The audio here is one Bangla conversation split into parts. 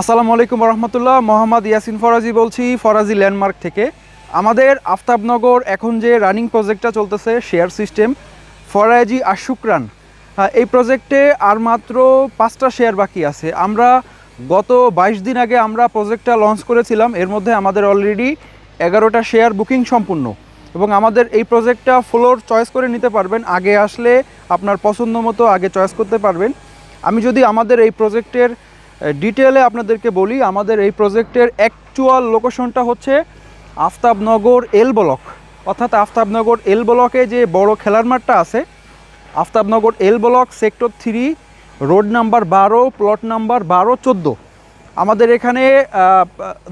আসসালামু আলাইকুম রহমতুল্লাহ মোহাম্মদ ইয়াসিন ফরাজি বলছি, ফরাজি ল্যান্ডমার্ক থেকে। আমাদের আফতাবনগর এখন যে রানিং প্রজেক্টটা চলতেছে, শেয়ার সিস্টেম, ফরাজি আশুকরান এই প্রজেক্টে আর মাত্র পাঁচটা শেয়ার বাকি আছে। আমরা গত বাইশ দিন আগে আমরা প্রজেক্টটা লঞ্চ করেছিলাম, এর মধ্যে আমাদের অলরেডি এগারোটা শেয়ার বুকিং সম্পূর্ণ। এবং আমাদের এই প্রজেক্টটা ফ্লোর চয়েস করে নিতে পারবেন, আগে আসলে আপনার পছন্দ মতো আগে চয়েস করতে পারবেন। আমি যদি আমাদের এই প্রজেক্টের ডিটেলে আপনাদেরকে বলি, আমাদের এই প্রজেক্টের অ্যাকচুয়াল লোকেশনটা হচ্ছে আফতাবনগর এল ব্লক অর্থাৎ আফতাবনগর এল ব্লকে যে বড় খেলার মাঠটা আছে, Aftabnagar L block sector three road number বারো প্লট নাম্বার বারো, চোদ্দ। আমাদের এখানে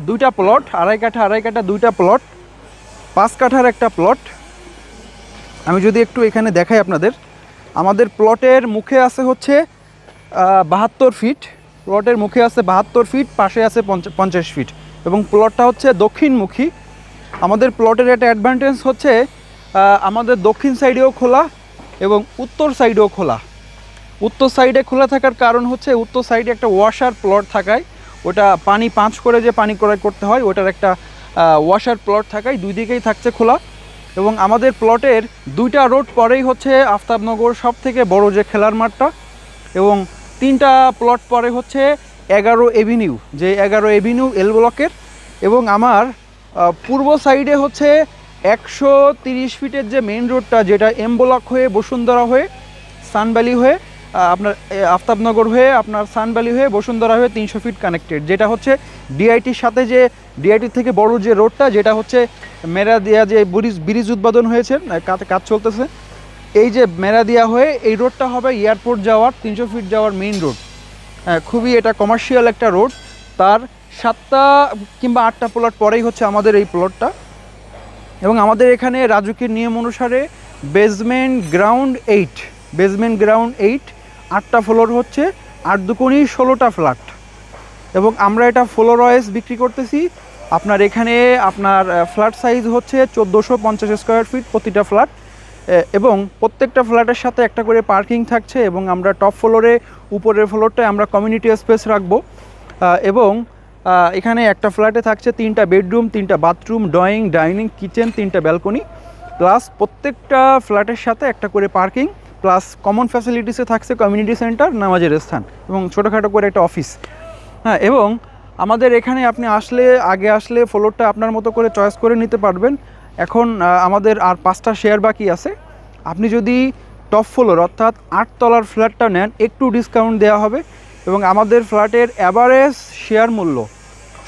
দুইটা প্লট আড়াই কাঠা আড়াই কাঠা দুইটা প্লট পাঁচ কাঠার একটা প্লট আমি যদি একটু এখানে দেখাই আপনাদের, আমাদের প্লটের মুখে আছে হচ্ছে বাহাত্তর ফিট প্লটের মুখে আছে বাহাত্তর ফিট পাশে আছে পঞ্চাশ ফিট এবং প্লটটা হচ্ছে দক্ষিণমুখী। আমাদের প্লটের একটা অ্যাডভান্টেজ হচ্ছে আমাদের দক্ষিণ সাইডেও খোলা এবং উত্তর সাইডেও খোলা। উত্তর সাইডে খোলা থাকার কারণ হচ্ছে, উত্তর সাইডে একটা ওয়াশার প্লট থাকায়, ওটা পানি পাঁচ করে যে পানি ক্রয় করতে হয়, ওটার একটা ওয়াশার প্লট থাকায় দুই দিকেই থাকছে খোলা। এবং আমাদের প্লটের দুইটা রোড পরেই হচ্ছে আফতাবনগর সব থেকে বড় যে খেলার মাঠটা এবং তিনটা প্লট পরে হচ্ছে এগারো এভিনিউ যে এগারো এভিনিউ এল ব্লকের এবং আমার পূর্ব সাইডে হচ্ছে একশো তিরিশ ফিটের যে মেন রোডটা যেটা এম ব্লক হয়ে বসুন্ধরা হয়ে সানভ্যালি হয়ে আপনার আফতাবনগর হয়ে আপনার সানভ্যালি হয়ে বসুন্ধরা হয়ে তিনশো ফিট কানেক্টেড যেটা হচ্ছে ডিআইটির সাথে যে ডিআইটির থেকে বড় যে রোডটা যেটা হচ্ছে মেরা দিয়া যে ব্রিজ ব্রিজ উদ্বোধন হয়েছে কাজ চলতেছে। এই যে মেরাদিয়া হয়ে এই রোডটা হবে এয়ারপোর্ট যাওয়ার, তিনশো ফিট যাওয়ার মেইন রোড হ্যাঁ খুবই এটা কমার্শিয়াল একটা রোড তার সাতটা কিংবা আটটা প্লট পরেই হচ্ছে আমাদের এই প্লটটা এবং আমাদের এখানে রাজুকের নিয়ম অনুসারে basement ground eight basement ground eight আটটা ফ্লোর হচ্ছে আট দুকোনি ষোলোটা ফ্ল্যাট এবং আমরা এটা ফ্লোর ওয়াইজ বিক্রি করতেছি। আপনার এখানে আপনার ফ্ল্যাট সাইজ হচ্ছে চোদ্দোশো পঞ্চাশ স্কোয়ার ফিট প্রতিটা ফ্ল্যাট এবং প্রত্যেকটা ফ্ল্যাটের সাথে একটা করে পার্কিং থাকছে এবং আমরা টপ ফ্লোরে, উপরের ফ্লোরটায় আমরা কমিউনিটি স্পেস রাখব। এবং এখানে একটা ফ্ল্যাটে থাকছে তিনটা বেডরুম, তিনটা বাথরুম, ড্রয়িং, ডাইনিং, কিচেন, তিনটা ব্যালকনি। প্লাস প্রত্যেকটা ফ্ল্যাটের সাথে একটা করে পার্কিং, প্লাস কমন ফ্যাসিলিটিসে থাকছে কমিউনিটি সেন্টার, নামাজের স্থান এবং ছোটোখাটো করে একটা অফিস। হ্যাঁ এবং আমাদের এখানে আপনি আসলে, আগে আসলে ফ্লোরটা আপনার মতো করে চয়েস করে নিতে পারবেন। এখন আমাদের আর পাঁচটা শেয়ার বাকি আছে। আপনি যদি টপ ফ্লোর অর্থাৎ আটতলার ফ্ল্যাটটা নেন, একটু ডিসকাউন্ট দেওয়া হবে এবং আমাদের ফ্ল্যাটের অ্যাভারেজ শেয়ার মূল্য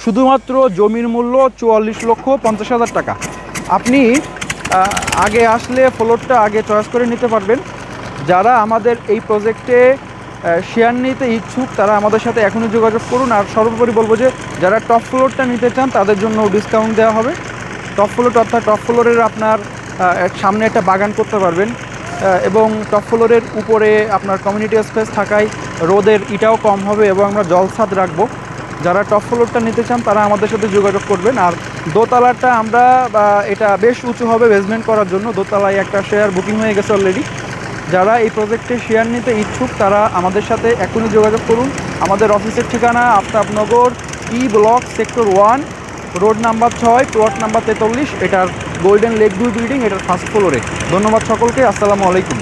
শুধুমাত্র জমির মূল্য চুয়াল্লিশ লক্ষ পঞ্চাশ হাজার টাকা। আপনি আগে আসলে ফ্লোরটা আগে চয়েস করে নিতে পারবেন। যারা আমাদের এই প্রজেক্টে শেয়ার নিতে ইচ্ছুক, তারা আমাদের সাথে এখনই যোগাযোগ করুন। আর সর্বোপরি বলব যে, যারা টপ ফ্লোরটা নিতে চান, তাদের জন্য ডিসকাউন্ট দেওয়া হবে। টপ ফ্লোর অর্থাৎ টপ ফ্লোরের আপনার সামনে একটা বাগান করতে পারবেন। এবং টপ ফ্লোরের উপরে আপনার কমিউনিটি স্পেস থাকায় রোদের ইটাও কম হবে এবং আমরা জলছাদ রাখব। যারা টপ ফ্লোরটা নিতে চান, তারা আমাদের সাথে যোগাযোগ করবেন। আর দোতলাটা আমরা এটা বেশ উঁচু হবে বেসমেন্ট করার জন্য। দোতলায় একটা শেয়ার বুকিং হয়ে গেছে অলরেডি যারা এই প্রজেক্টে শেয়ার নিতে ইচ্ছুক, তারা আমাদের সাথে এখনই যোগাযোগ করুন। আমাদের অফিসের ঠিকানা Aftabnagar E block sector one road number ছয়, প্লট নাম্বার তেতাল্লিশ, এটার গোল্ডেন লেক ভিউ বিল্ডিং এটার ফার্স্ট ফ্লোরে ধন্যবাদ সকলকে, আসসালামু আলাইকুম।